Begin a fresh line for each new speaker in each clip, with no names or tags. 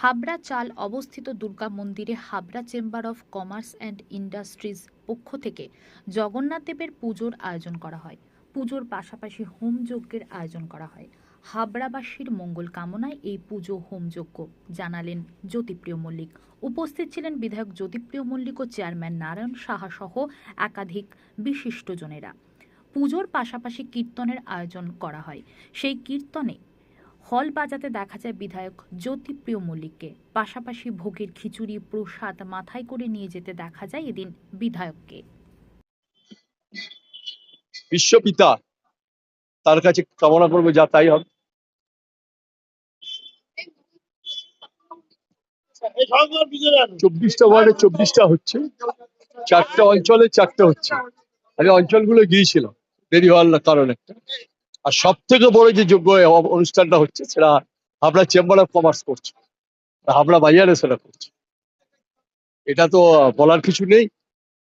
হাবড়া চাল অবস্থিত দুর্গা মন্দিরে Habra chamber of commerce and industries পক্ষ থেকে জগন্নাথ দেবের পুজোর আয়োজন করা হয়। পুজোর পাশাপাশি হোম যজ্ঞের আয়োজন করা হয়। হাবড়াবাসীর মঙ্গল কামনায় এই পুজো হোমযজ্ঞ জানালেন জ্যোতিপ্রিয় মল্লিক। উপস্থিত ছিলেন বিধায়ক জ্যোতিপ্রিয় মল্লিক ও চেয়ারম্যান নারায়ণ সাহা সহ একাধিক বিশিষ্টজনেরা। পুজোর পাশাপাশি কীর্তনের আয়োজন করা হয়। সেই কীর্তনে হল বাজাতে দেখা যায় বিধায়ক জ্যোতিপ্রিয় মল্লিককে। পাশাপাশি ভোগের খিচুড়ি, প্রসাদ মাথায় করে নিয়ে যেতে দেখা যায় এদিন বিধায়ককে।
বিশ্বপিতা, তার কাছে কামনা করব যা তাই হবে চব্বিশটা ওয়ার্ডে চব্বিশটা হচ্ছে, চারটা অঞ্চলে চারটা হচ্ছে। আমি অঞ্চলগুলো গিয়েছিলাম দেরি হওয়ার কারণ একটা। আর সব থেকে বড় যে যোগ্য অনুষ্ঠানটা হচ্ছে সেটা হাবড়া চেম্বার অফ কমার্স করছে। হাবড়া বাজারে সেটা করছে। এটা তো বলার কিছু নেই।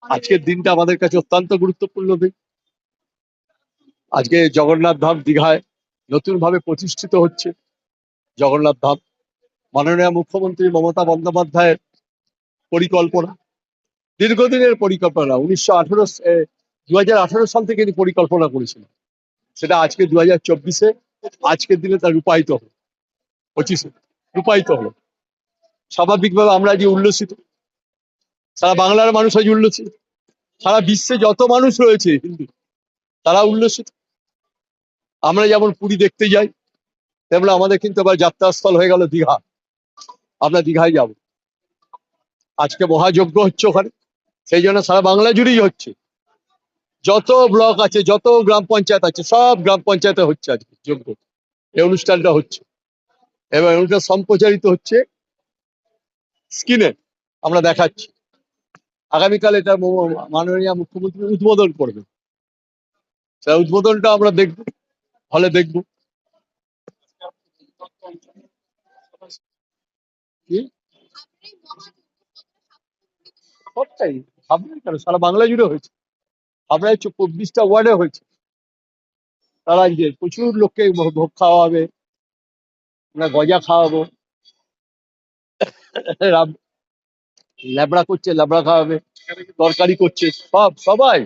আজকের দিনটা আমাদের কাছে অত্যন্ত গুরুত্বপূর্ণ দিন। আজকে জগন্নাথ ধাম দীঘায় নতুন ভাবে প্রতিষ্ঠিত হচ্ছে জগন্নাথ ধাম। মাননীয় মুখ্যমন্ত্রী মমতা বন্দ্যোপাধ্যায়ের পরিকল্পনা। দীর্ঘদিনের পরিকল্পনা। উনিশশো আঠারো দু সাল থেকে তিনি পরিকল্পনা করেছিলেন। সেটা আজকে দু হাজার চব্বিশে, আজকের দিনে তা রূপায়িত হলো পঁচিশে, রূপায়িত হলো স্বাভাবিকভাবে আমরা যে উল্লসিত। সারা বাংলার মানুষ আজ উল্লসিত। সারা বিশ্বে যত মানুষ রয়েছে হিন্দু, তারা উল্লসিত। আমরা যেমন পুরী দেখতে যাই, তেমন আমাদের কিন্তু আবার যাত্রাস্থল হয়ে গেল দীঘা। আমরা দীঘায় যাব। আজকে মহাযজ্ঞ হচ্ছে ওখানে, সেই জন্য সারা বাংলা জুড়েই হচ্ছে। যত ব্লক আছে, যত গ্রাম পঞ্চায়েত আছে, সব গ্রাম পঞ্চায়েতে হচ্ছে আজকে যজ্ঞ এই অনুষ্ঠানটা হচ্ছে। এবং অনুষ্ঠান সম্প্রচারিত হচ্ছে স্ক্রিনে। আমরা দেখাচ্ছি। আগামীকাল এটা মাননীয় মুখ্যমন্ত্রী উদ্বোধন করবে সেই উদ্বোধনটা আমরা দেখব, হলে দেখব? সবটাই। হাবড়ায় কেন? সারা বাংলা জুড়ে হয়েছে। হাবড়ায় চব্বিশটা ওয়ার্ডে হয়েছে। তারা যে প্রচুর লোককে ভোগ খাওয়াবে, আমরা গজা খাওয়াবো। ল্যাবড়া করছে, ল্যাবড়া খাওয়াবে, তরকারি করছে, সব, সবাই।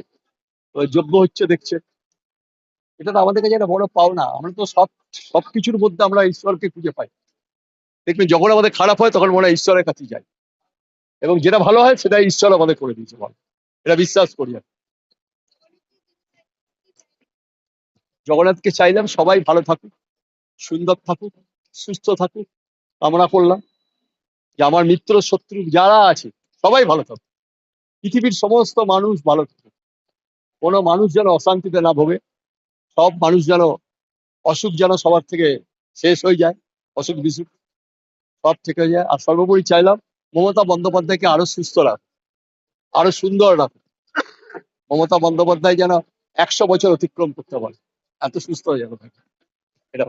যোগ্য হচ্ছে, দেখছে। এটা তো আমাদের কাছে একটা বড় পাওনা। আমরা তো সব সব কিছুর মধ্যে আমরা ঈশ্বরকে খুঁজে পাই। দেখবেন, যখন আমাদের খারাপ হয়, তখন মনে হয় ঈশ্বরের কাছে যাই। এবং যেটা ভালো হয় সেটা ঈশ্বর আমাদের করে দিয়েছে ভালো এটা বিশ্বাস করি আমি। জগন্নাথকে চাইলাম সবাই ভালো থাকুক, সুন্দর থাকুক, সুস্থ থাকুক, কামনা করলাম যে আমার মিত্র, শত্রু যারা আছে, সবাই ভালো থাকুক। পৃথিবীর সমস্ত মানুষ ভালো থাকুক। কোনো মানুষ যেন অশান্তিতে না ভোগে, সব মানুষ যেন অসুখ যেন সবার থেকে শেষ হয়ে যায়, অসুখ বিসুখ সব থেকে হয়ে যায়। আর সর্বোপরি চাইলাম মমতা বন্দ্যোপাধ্যায়কে আরও সুস্থ রাখ আরও সুন্দর রাখ মমতা বন্দ্যোপাধ্যায় যেন একশো বছর অতিক্রম করতে পারে। এত সুস্থ হয়ে যাব এটা